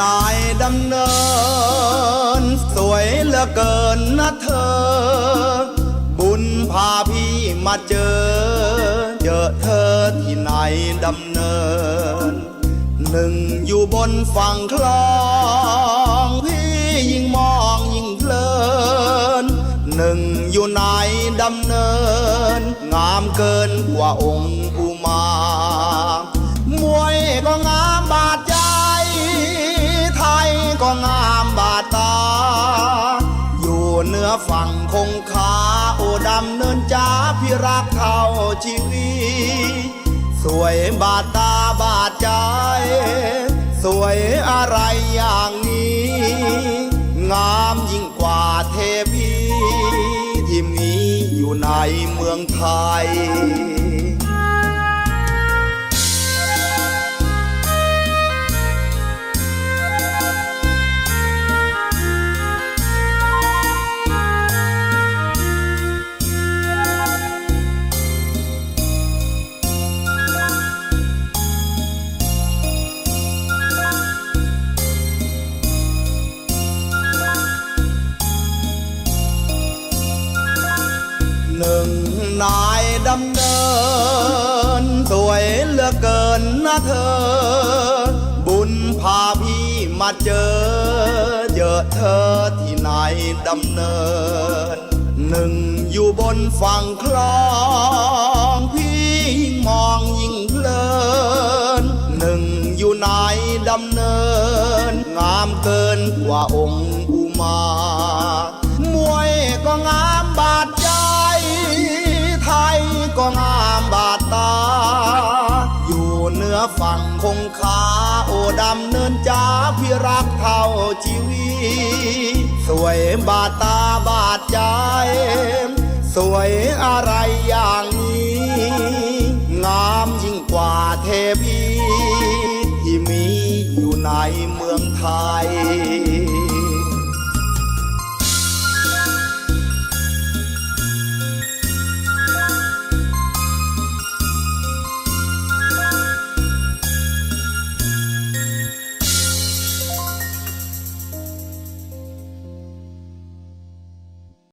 นายดำเนิน สวยเหลือเกินนะเธอ บุญพาพี่มาเจอ เจอเธอที่ไหนดำเนิน หนึ่งอยู่บนฝั่งคลอง พี่ยิ่งมองยิ่งเพลิน หนึ่งอยู่ไหนดำเนิน งามเกินกว่าองค์ ฝั่งคงคาโอดำเนินจ้าพี่รักเท่าชีวิตสวยบาดตาบาดใจ สวยอะไรอย่างนี้ งามยิ่งกว่าเทพีที่มีอยู่ในเมืองไทย หนึ่งนายดำเนิน สวยเหลือเกินนะเธอ บุญพาพี่มาเจอ เจอเธอที่ไหนดำเนิน หนึ่งอยู่บนฝั่งคลอง พี่ยิ่งมองยิ่งเพลิน หนึ่งอยู่ไหนดำเนิน งามเกินกว่าองค์อุมา คงคาโอดำเนินจ้าพี่รักเท่าชีวิตสวยบาดตาบาดใจ สวยอะไรอย่างนี้ งามยิ่งกว่าเทพีที่มีอยู่ในเมืองไทย